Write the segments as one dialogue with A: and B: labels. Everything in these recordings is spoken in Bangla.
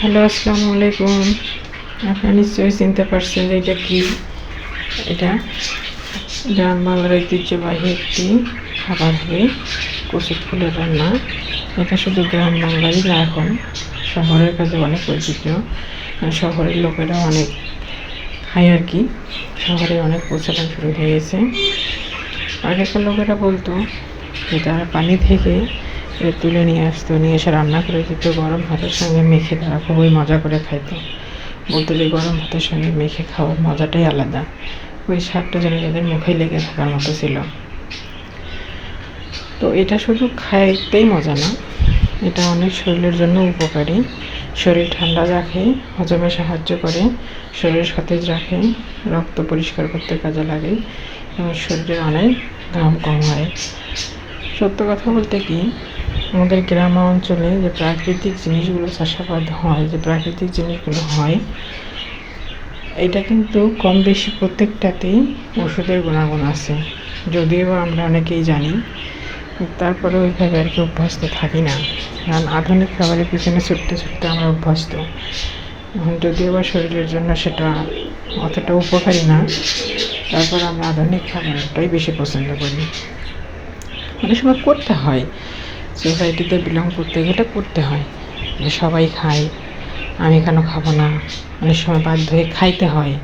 A: হ্যালো, আসসালামু আলাইকুম। আপনারা নিশ্চয়ই চিনতে পারছেন যে এটা কি? এটা গ্রাম বাংলার ঐতিহ্যবাহী একটি খাবার হবে কচু ফুলের রান্না। এটা শুধু গ্রাম বাংলারই না, এখন শহরের কাছে অনেক পরিচিত শহরের লোকেরা অনেক খায় আর কি। শহরে অনেক প্রচলন শুরু হয়ে গেছে। আগেকার লোকেরা বলতো যে তারা পানি থেকে এ তুলে নিয়ে আসতো, নিয়ে এসে রান্না করে দিত, গরম ভাতের সঙ্গে মেখে তারা খুবই মজা করে খাইতো। বলতো যে গরম ভাতের সঙ্গে মেখে খাওয়ার মজাটাই আলাদা। ওই স্বাদটা যেন যাদের মুখে লেগে থাকার মতো ছিল। তো এটা শুধু খাইতেই মজা না, এটা অনেক শরীরের জন্য উপকারী। শরীর ঠান্ডা রাখে, হজমে সাহায্য করে, শরীর সতেজ রাখে, রক্ত পরিষ্কার করতে কাজে লাগে এবং শরীরে অনেক ঘাম কম হয়। সত্য কথা বলতে কি আমাদের গ্রাম অঞ্চলে যে প্রাকৃতিক জিনিসগুলো চাষাবাদ হয়, যে প্রাকৃতিক জিনিসগুলো হয়, এটা কিন্তু কম বেশি প্রত্যেকটাতেই ওষুধের গুণাগুণ আছে। যদিও আমরা অনেকেই জানি তারপরে ওইভাবে আর কি অভ্যস্ত থাকি না। কারণ আধুনিক খাবারের পিছনে ছুটতে ছুটতে আমরা অভ্যস্ত। যদিও বা শরীরের জন্য সেটা অতটা উপকারী না, তারপর আমরা আধুনিক খাবারটাই বেশি পছন্দ করি। অনেক সময় করতে হয় সোসাইটিতে বিলং করতে গেলে করতে হয়। যে সবাই খায়, আমি কেন খাব না? অনেক সময় বাধ্য হয়ে খাইতে হয়।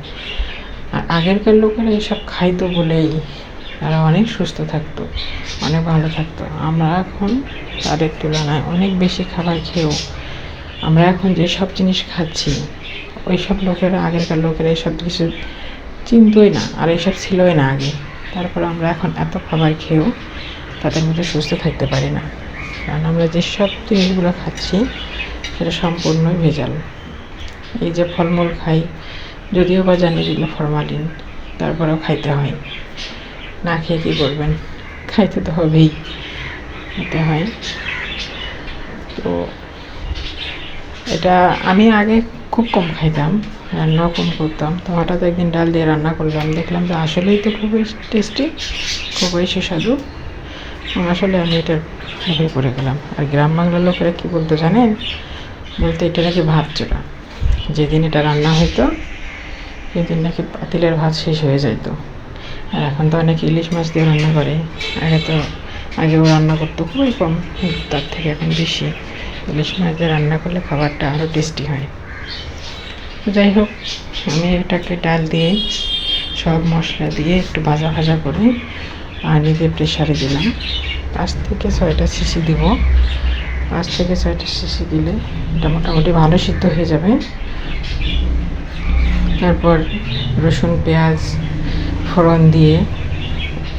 A: আর আগেরকার লোকেরা এসব খাইতো বলেই তারা অনেক সুস্থ থাকতো, অনেক ভালো থাকতো। আমরা এখন তাদের তুলনায় অনেক বেশি খাবার খেয়েও আমরা এখন যেসব জিনিস খাচ্ছি, ওই সব লোকেরা, আগেরকার লোকেরা এইসব কিছু চিনতই না আর এইসব ছিলই না আগে। তারপর আমরা এখন এত খাবার খেয়েও তাদের মধ্যে সুস্থ থাকতে পারি না। কারণ আমরা যেসব জিনিসগুলো খাচ্ছি, সেটা সম্পূর্ণই ভেজাল। এই যে ফলমূল খাই, যদিও বা জানি যেগুলো ফরমালিন, তারপরেও খাইতে হয়। না খেয়ে কী করবেন? খাইতে তো হবেই, খেতে হয়। তো এটা আমি আগে খুব কম খাইতাম, রান্নাও কম করতাম। তো হঠাৎ একদিন ডাল দিয়ে রান্না করলাম, দেখলাম যে আসলেই তো খুবই টেস্টি, খুবই সুস্বাদু। আসলে আমি এটার হয়ে পড়ে গেলাম। আর গ্রাম বাংলার লোকেরা কী বলতো জানেন? বলতে এটা নাকি ভাত চোরা যেদিন এটা রান্না হতো সেদিন নাকি পাতিলের ভাত শেষ হয়ে যেত আর এখন তো অনেক ইলিশ মাছ দিয়ে রান্না করে। আগে তো, আগেও রান্না করতো খুবই কম তার থেকে এখন বেশি। ইলিশ মাছ দিয়ে রান্না করলে খাবারটা আরও টেস্টি হয়। যাই হোক, আমি এটাকে ডাল দিয়ে, সব মশলা দিয়ে একটু ভাজা ভাজা করে পানি দিয়ে প্রেশারে দিলাম। পাঁচ থেকে ছয়টা শিশি দিব। পাঁচ থেকে ছয়টা শিশি দিলে এটা মোটামুটি ভালো সিদ্ধ হয়ে যাবে। তারপর রসুন, পেঁয়াজ, ফোড়ন দিয়ে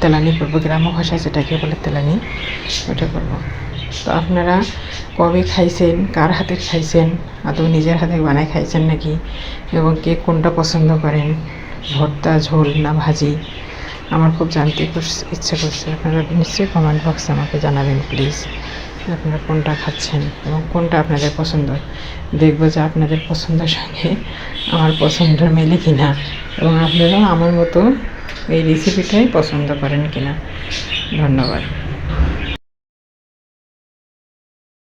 A: তেলানি করব। গ্রাম্য ভাষায় যেটাকে বলে তেলানি, ওটা করব। তো আপনারা কবে খাইছেন, কার হাতে খাইছেন, আদৌ নিজের হাতে বানায় খাইছেন নাকি, এবং কে কোনটা পছন্দ করেন, ভর্তা, ঝোল না ভাজি আমার খুব জানতে ইচ্ছে করছে। আপনারা নিশ্চয়ই কমেন্ট বক্সে আমাকে জানাবেন প্লিজ আপনারা কোনটা খাচ্ছেন এবং কোনটা আপনাদের পছন্দ? দেখব যে আপনাদের পছন্দের সঙ্গে আমার পছন্দ মেলে কিনা এবং আপনারা আমার মতো এই রেসিপিটাই পছন্দ করেন কিনা। ধন্যবাদ।